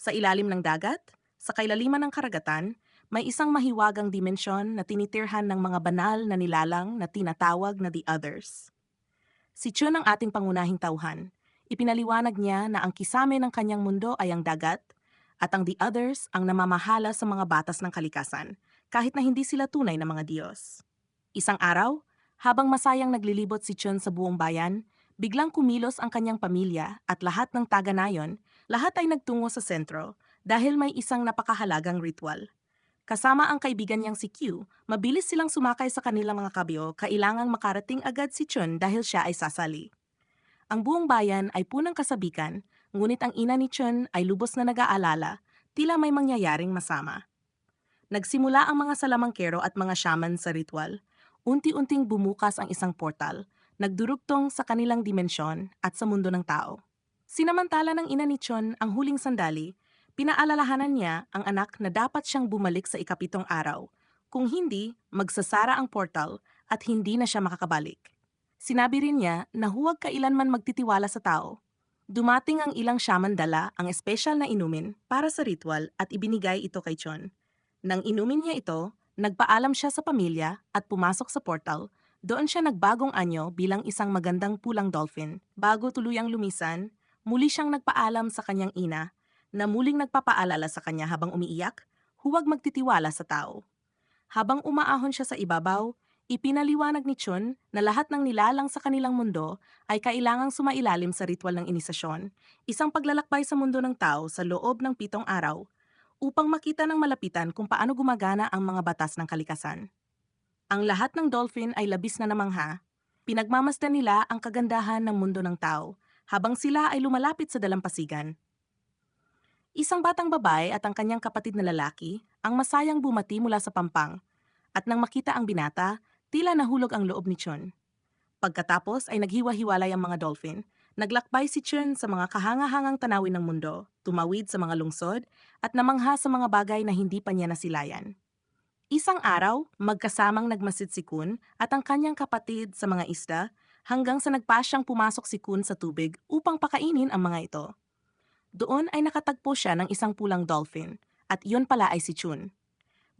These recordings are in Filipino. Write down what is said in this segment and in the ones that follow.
Sa ilalim ng dagat, sa kailaliman ng karagatan, may isang mahiwagang dimensyon na tinitirhan ng mga banal na nilalang na tinatawag na the others. Si Chun ang ating pangunahing tauhan. Ipinaliwanag niya na ang kisame ng kanyang mundo ay ang dagat at ang the others ang namamahala sa mga batas ng kalikasan kahit na hindi sila tunay na mga Diyos. Isang araw, habang masayang naglilibot si Chun sa buong bayan, biglang kumilos ang kanyang pamilya at lahat ng taga-nayon, lahat ay nagtungo sa sentro dahil may isang napakahalagang ritual. Kasama ang kaibigan niyang si Q, mabilis silang sumakay sa kanilang mga kabyo, kailangang makarating agad si Chun dahil siya ay sasali. Ang buong bayan ay punang kasabikan, ngunit ang ina ni Chun ay lubos na nag-aalala, tila may mangyayaring masama. Nagsimula ang mga salamangkero at mga shaman sa ritual. Unti-unting bumukas ang isang portal, nagdurugtong sa kanilang dimensyon at sa mundo ng tao. Sinamantala ng ina ni Chon ang huling sandali, pinaalalahanan niya ang anak na dapat siyang bumalik sa ikapitong araw. Kung hindi, magsasara ang portal at hindi na siya makakabalik. Sinabi rin niya na huwag kailanman magtitiwala sa tao. Dumating ang ilang shaman dala ang espesyal na inumin para sa ritual at ibinigay ito kay Chon. Nang inumin niya ito, nagpaalam siya sa pamilya at pumasok sa portal. Doon siya nagbagong anyo bilang isang magandang pulang dolphin. Bago tuluyang lumisan, muli siyang nagpaalam sa kanyang ina na muling nagpapaalala sa kanya habang umiiyak, huwag magtitiwala sa tao. Habang umaahon siya sa ibabaw, ipinaliwanag ni Chun na lahat ng nilalang sa kanilang mundo ay kailangang sumailalim sa ritual ng inisasyon, isang paglalakbay sa mundo ng tao sa loob ng pitong araw upang makita ng malapitan kung paano gumagana ang mga batas ng kalikasan. Ang lahat ng dolphin ay labis na namangha. Pinagmamasdan nila ang kagandahan ng mundo ng tao habang sila ay lumalapit sa dalampasigan. Isang batang babae at ang kanyang kapatid na lalaki ang masayang bumati mula sa pampang at nang makita ang binata, tila nahulog ang loob ni Chun. Pagkatapos ay naghiwa-hiwalay ang mga dolphin Naglakbay si Chun sa mga kahangahangang tanawin ng mundo, tumawid sa mga lungsod, at namangha sa mga bagay na hindi pa niya nasilayan. Isang araw, magkasamang nagmasid si Kun at ang kanyang kapatid sa mga isda hanggang sa nagpasyang pumasok si Kun sa tubig upang pakainin ang mga ito. Doon ay nakatagpo siya ng isang pulang dolphin at iyon pala ay si Chun.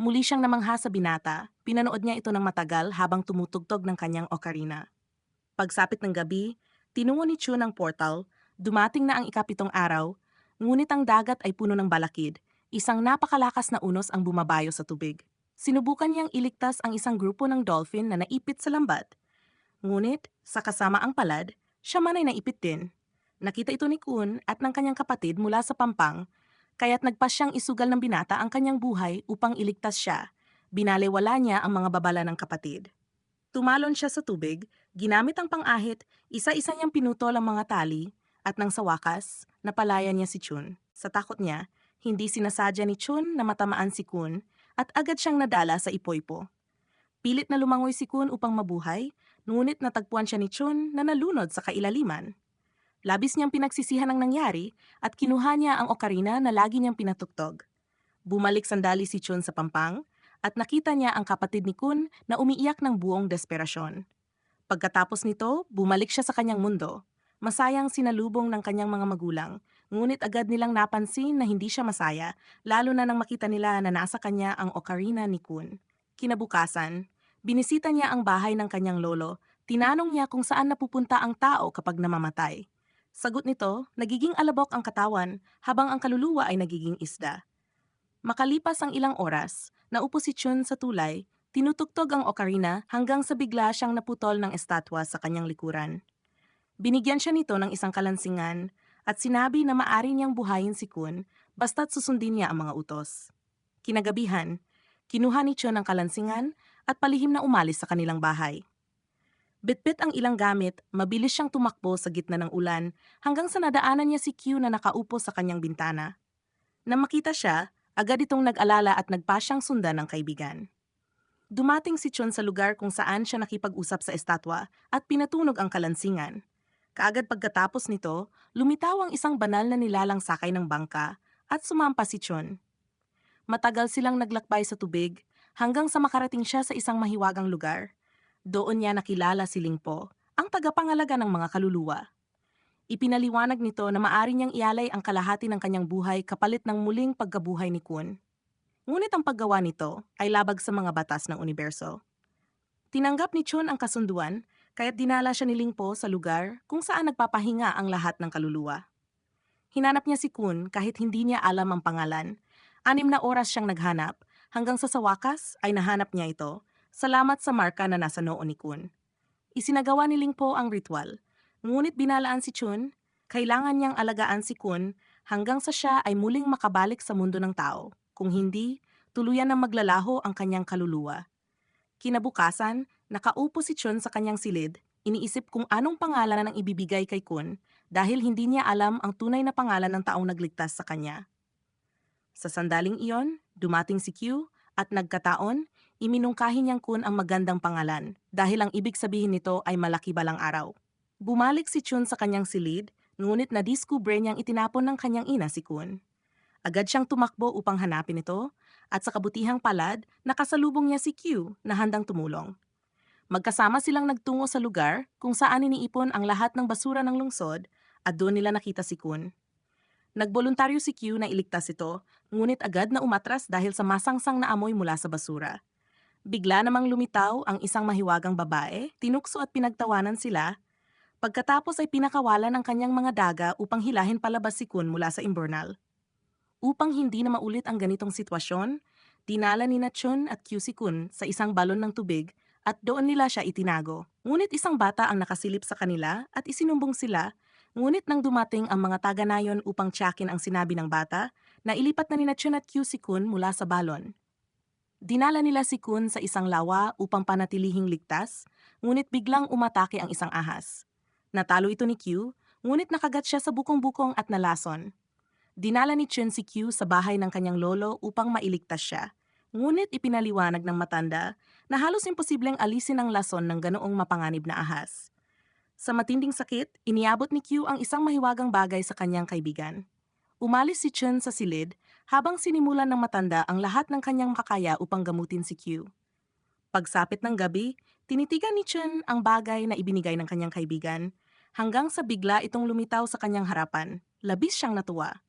Muli siyang namangha sa binata, pinanood niya ito ng matagal habang tumutugtog ng kanyang ocarina. Pagsapit ng gabi, Tinungo ni Chun ang portal, dumating na ang ikapitong araw, ngunit ang dagat ay puno ng balakid, isang napakalakas na unos ang bumabayo sa tubig. Sinubukan niyang iligtas ang isang grupo ng dolphin na naipit sa lambat. Ngunit, sa kasama ang palad, siya man ay naipit din. Nakita ito ni Kun at ng kanyang kapatid mula sa pampang, kaya't nagpas siyang isugal ng binata ang kanyang buhay upang iligtas siya. Binalewala niya ang mga babala ng kapatid. Tumalon siya sa tubig, ginamit ang pangahit, isa-isa niyang pinutol ang mga tali, at nang sa wakas, napalaya niya si Chun. Sa takot niya, hindi sinasadya ni Chun na matamaan si Kun at agad siyang nadala sa ipoypo. Pilit na lumangoy si Kun upang mabuhay, ngunit natagpuan siya ni Chun na nalunod sa kailaliman. Labis niyang pinagsisihan ang nangyari at kinuha niya ang okarina na lagi niyang pinatugtog. Bumalik sandali si Chun sa pampang at nakita niya ang kapatid ni Kun na umiiyak ng buong desperasyon. Pagkatapos nito, bumalik siya sa kanyang mundo. Masayang sinalubong ng kanyang mga magulang, ngunit agad nilang napansin na hindi siya masaya, lalo na nang makita nila na nasa kanya ang ocarina ni Kun. Kinabukasan, binisita niya ang bahay ng kanyang lolo, tinanong niya kung saan napupunta ang tao kapag namamatay. Sagot nito, nagiging alabok ang katawan habang ang kaluluwa ay nagiging isda. Makalipas ang ilang oras, naupo si Chun sa tulay, tinutugtog ang ocarina hanggang sa bigla siyang naputol ng estatwa sa kanyang likuran. Binigyan siya nito ng isang kalansingan at sinabi na maari niyang buhayin si Kun basta't susundin niya ang mga utos. Kinagabihan, kinuha ni Chun ang kalansingan at palihim na umalis sa kanilang bahay. Bitbit ang ilang gamit, mabilis siyang tumakbo sa gitna ng ulan hanggang sa nadaanan niya si Q na nakaupo sa kanyang bintana. Nang makita siya, Agad itong nag-alala at nagpasyang sundan ng kaibigan. Dumating si Chun sa lugar kung saan siya nakipag-usap sa estatwa at pinatunog ang kalansingan. Kaagad pagkatapos nito, lumitaw ang isang banal na nilalang sakay ng bangka at sumampa si Chun. Matagal silang naglakbay sa tubig hanggang sa makarating siya sa isang mahiwagang lugar. Doon niya nakilala si Lingpo, ang tagapangalaga ng mga kaluluwa. Ipinaliwanag nito na maari niyang ialay ang kalahati ng kanyang buhay kapalit ng muling pagkabuhay ni Kun. Ngunit ang paggawa nito ay labag sa mga batas ng universo. Tinanggap ni Chun ang kasunduan, kaya't dinala siya ni Lingpo sa lugar kung saan nagpapahinga ang lahat ng kaluluwa. Hinanap niya si Kun kahit hindi niya alam ang pangalan. Anim na oras siyang naghanap, hanggang sa sa wakas ay nahanap niya ito, salamat sa marka na nasa noo ni Kun. Isinagawa ni Lingpo ang ritual, ngunit binalaan si Chun, kailangan niyang alagaan si Kun hanggang sa siya ay muling makabalik sa mundo ng tao. Kung hindi, tuluyan na maglalaho ang kanyang kaluluwa. Kinabukasan, nakaupo si Chun sa kanyang silid, iniisip kung anong pangalan ang ibibigay kay Kun dahil hindi niya alam ang tunay na pangalan ng taong nagligtas sa kanya. Sa sandaling iyon, dumating si Q at nagkataon, iminungkahi niyang Kun ang magandang pangalan dahil ang ibig sabihin nito ay malaki balang araw. Bumalik si Chun sa kanyang silid, ngunit nadiskubre niyang itinapon ng kanyang ina si Kun. Agad siyang tumakbo upang hanapin ito, at sa kabutihang palad, nakasalubong niya si Q na handang tumulong. Magkasama silang nagtungo sa lugar kung saan iniipon ang lahat ng basura ng lungsod at doon nila nakita si Kun. Nagboluntaryo si Q na iligtas ito, ngunit agad na umatras dahil sa masangsang na amoy mula sa basura. Bigla namang lumitaw ang isang mahiwagang babae, tinukso at pinagtawanan sila. Pagkatapos ay pinakawalan ang kanyang mga daga upang hilahin palabas si Kun mula sa imburnal. Upang hindi na maulit ang ganitong sitwasyon, dinala ni Chun at Q si Kun sa isang balon ng tubig at doon nila siya itinago. Ngunit isang bata ang nakasilip sa kanila at isinumbong sila, ngunit nang dumating ang mga taga-nayon upang tiyakin ang sinabi ng bata, nailipat na ni Chun at Q si Kun mula sa balon. Dinala nila si Kun sa isang lawa upang panatilihing ligtas, ngunit biglang umatake ang isang ahas. Natalo ito ni Q, ngunit nakagat siya sa bukong-bukong at nalason. Dinala ni Chun si Q sa bahay ng kanyang lolo upang mailigtas siya. Ngunit ipinaliwanag ng matanda na halos imposibleng alisin ang lason ng ganoong mapanganib na ahas. Sa matinding sakit, iniabot ni Q ang isang mahiwagang bagay sa kanyang kaibigan. Umalis si Chun sa silid habang sinimulan ng matanda ang lahat ng kanyang makakaya upang gamutin si Q. Pagsapit ng gabi, tinitigan ni Chun ang bagay na ibinigay ng kanyang kaibigan hanggang sa bigla itong lumitaw sa kanyang harapan. Labis siyang natuwa.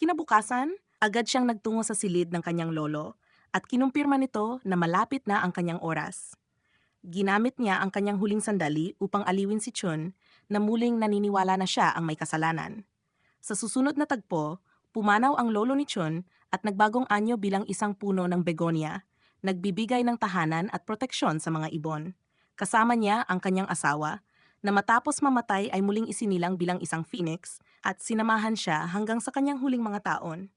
Kinabukasan, agad siyang nagtungo sa silid ng kanyang lolo at kinumpirma nito na malapit na ang kanyang oras. Ginamit niya ang kanyang huling sandali upang aliwin si Chun na muling naniniwala na siya ang may kasalanan. Sa susunod na tagpo, pumanaw ang lolo ni Chun at nagbagong anyo bilang isang puno ng begonia, nagbibigay ng tahanan at proteksyon sa mga ibon. Kasama niya ang kanyang asawa, na matapos mamatay ay muling isinilang bilang isang phoenix at sinamahan siya hanggang sa kanyang huling mga taon.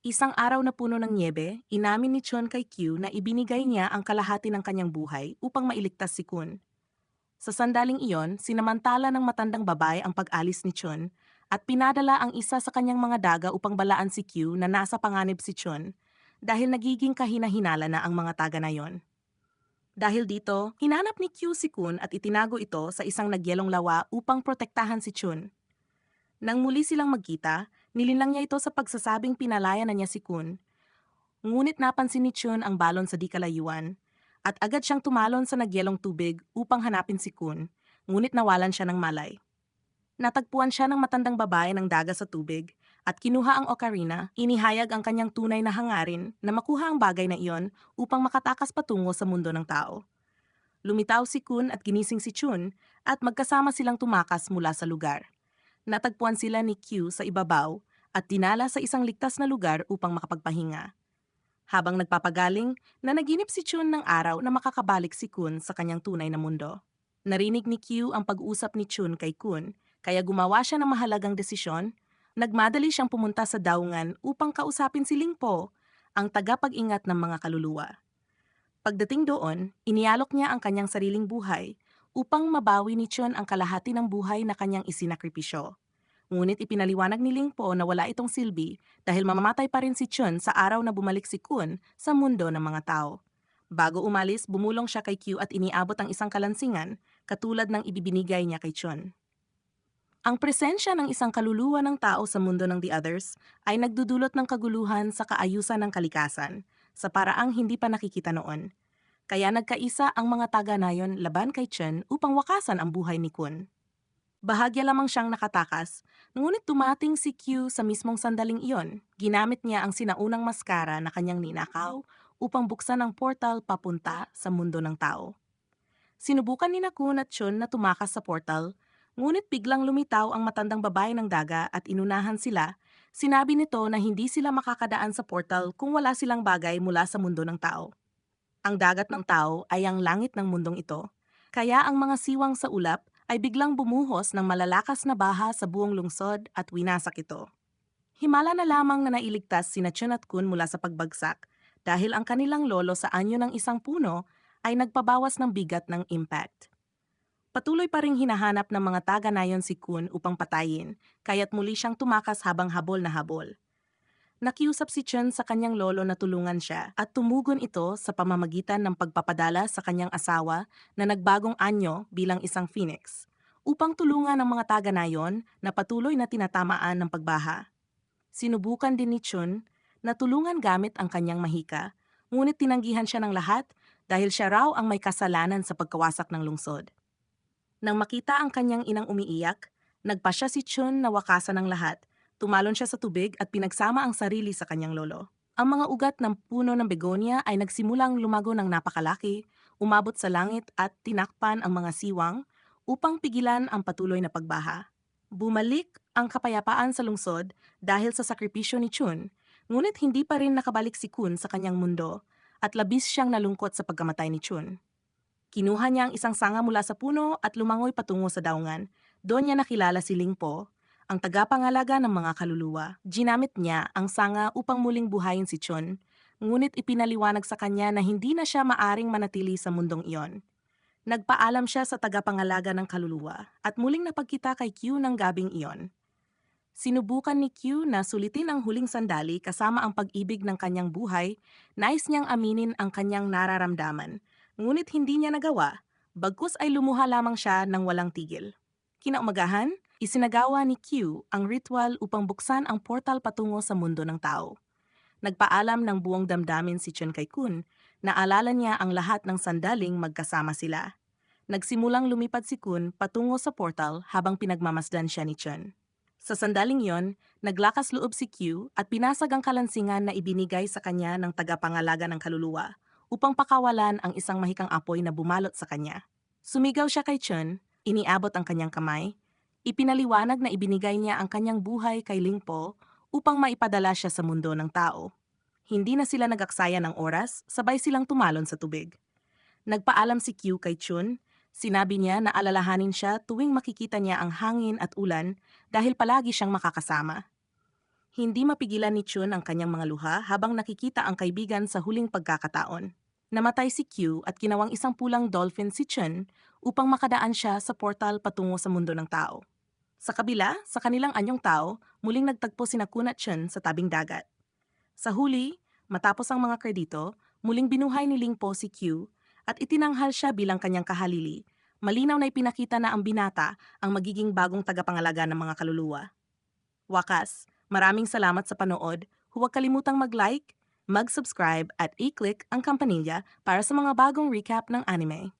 Isang araw na puno ng niebe, inamin ni Chun kay Q na ibinigay niya ang kalahati ng kanyang buhay upang mailigtas si Kun. Sa sandaling iyon, sinamantala ng matandang babae ang pag-alis ni Chun at pinadala ang isa sa kanyang mga daga upang balaan si Q na nasa panganib si Chun dahil nagiging kahina-hinala na ang mga taga na yon. Dahil dito, hinanap ni Q si Kun at itinago ito sa isang nagyelong lawa upang protektahan si Chun. Nang muli silang magkita, nilinlang niya ito sa pagsasabing pinalaya na niya si Kun. Ngunit napansin ni Chun ang balon sa di kalayuan at agad siyang tumalon sa nagyelong tubig upang hanapin si Kun, ngunit nawalan siya ng malay. Natagpuan siya ng matandang babae ng daga sa tubig at kinuha ang ocarina, inihayag ang kanyang tunay na hangarin na makuha ang bagay na iyon upang makatakas patungo sa mundo ng tao. Lumitaw si Kun at ginising si Chun at magkasama silang tumakas mula sa lugar natagpuan sila ni Q sa ibabaw at dinala sa isang ligtas na lugar upang makapagpahinga. Habang nagpapagaling, nanaginip si Chun ng araw na makakabalik si Kun sa kanyang tunay na mundo. Narinig ni Q ang pag-usap ni Chun kay Kun, kaya gumawa siya ng mahalagang desisyon. Nagmadali siyang pumunta sa daungan upang kausapin si Lingpo, ang tagapag-ingat ng mga kaluluwa. Pagdating doon, inialok niya ang kanyang sariling buhay upang mabawi ni Chun ang kalahati ng buhay na kanyang isinakripisyo. Ngunit ipinaliwanag ni Ling Po na wala itong silbi dahil mamamatay pa rin si Chun sa araw na bumalik si Kun sa mundo ng mga tao. Bago umalis, bumulong siya kay Q at iniabot ang isang kalansingan katulad ng ibibinigay niya kay Chun. Ang presensya ng isang kaluluwa ng tao sa mundo ng The Others ay nagdudulot ng kaguluhan sa kaayusan ng kalikasan sa paraang hindi pa nakikita noon kaya nagkaisa ang mga taga-nayon laban kay Chen upang wakasan ang buhay ni Kun. Bahagya lamang siyang nakatakas, ngunit tumating si Q sa mismong sandaling iyon. Ginamit niya ang sinaunang maskara na kanyang ninakaw upang buksan ang portal papunta sa mundo ng tao. Sinubukan ni Nakun at Chun na tumakas sa portal, ngunit biglang lumitaw ang matandang babae ng daga at inunahan sila. Sinabi nito na hindi sila makakadaan sa portal kung wala silang bagay mula sa mundo ng tao. Ang dagat ng tao ay ang langit ng mundong ito, kaya ang mga siwang sa ulap ay biglang bumuhos ng malalakas na baha sa buong lungsod at winasak ito. Himala na lamang na nailigtas sina Chun at Kun mula sa pagbagsak dahil ang kanilang lolo sa anyo ng isang puno ay nagpabawas ng bigat ng impact. Patuloy pa ring hinahanap ng mga taga-nayon si Kun upang patayin, kaya't muli siyang tumakas habang habol na habol. Nakiusap si Chun sa kanyang lolo na tulungan siya at tumugon ito sa pamamagitan ng pagpapadala sa kanyang asawa na nagbagong anyo bilang isang phoenix upang tulungan ang mga taga-nayon na patuloy na tinatamaan ng pagbaha. Sinubukan din ni Chun na tulungan gamit ang kanyang mahika, ngunit tinanggihan siya ng lahat dahil siya raw ang may kasalanan sa pagkawasak ng lungsod. Nang makita ang kanyang inang umiiyak, nagpa siya si Chun na wakasan ng lahat Tumalon siya sa tubig at pinagsama ang sarili sa kanyang lolo. Ang mga ugat ng puno ng begonia ay nagsimulang lumago ng napakalaki, umabot sa langit at tinakpan ang mga siwang upang pigilan ang patuloy na pagbaha. Bumalik ang kapayapaan sa lungsod dahil sa sakripisyo ni Chun, ngunit hindi pa rin nakabalik si Kun sa kanyang mundo at labis siyang nalungkot sa pagkamatay ni Chun. Kinuha niya ang isang sanga mula sa puno at lumangoy patungo sa daungan. Doon niya nakilala si Lingpo, ang tagapangalaga ng mga kaluluwa. Ginamit niya ang sanga upang muling buhayin si Chun, ngunit ipinaliwanag sa kanya na hindi na siya maaring manatili sa mundong iyon. Nagpaalam siya sa tagapangalaga ng kaluluwa at muling napagkita kay Q ng gabing iyon. Sinubukan ni Q na sulitin ang huling sandali kasama ang pag-ibig ng kanyang buhay, nais niyang aminin ang kanyang nararamdaman, ngunit hindi niya nagawa, bagkus ay lumuha lamang siya ng walang tigil. Kinaumagahan, Isinagawa ni Q ang ritual upang buksan ang portal patungo sa mundo ng tao. Nagpaalam ng buong damdamin si Chun kay Kun na alala niya ang lahat ng sandaling magkasama sila. Nagsimulang lumipad si Kun patungo sa portal habang pinagmamasdan siya ni Chun. Sa sandaling yon, naglakas loob si Q at pinasag ang kalansingan na ibinigay sa kanya ng tagapangalaga ng kaluluwa upang pakawalan ang isang mahikang apoy na bumalot sa kanya. Sumigaw siya kay Chun, iniabot ang kanyang kamay, Ipinaliwanag na ibinigay niya ang kanyang buhay kay Lingpo upang maipadala siya sa mundo ng tao. Hindi na sila nagaksaya ng oras, sabay silang tumalon sa tubig. Nagpaalam si Q kay Chun, sinabi niya na alalahanin siya tuwing makikita niya ang hangin at ulan dahil palagi siyang makakasama. Hindi mapigilan ni Chun ang kanyang mga luha habang nakikita ang kaibigan sa huling pagkakataon. Namatay si Q at kinawang isang pulang dolphin si Chun upang makadaan siya sa portal patungo sa mundo ng tao. Sa kabila, sa kanilang anyong tao, muling nagtagpo si Nakun at Chun sa tabing dagat. Sa huli, matapos ang mga kredito, muling binuhay ni Lingpo si Q at itinanghal siya bilang kanyang kahalili. Malinaw na ipinakita na ang binata ang magiging bagong tagapangalaga ng mga kaluluwa. Wakas, maraming salamat sa panood. Huwag kalimutang mag-like, mag-subscribe at i-click ang kampanilya para sa mga bagong recap ng anime.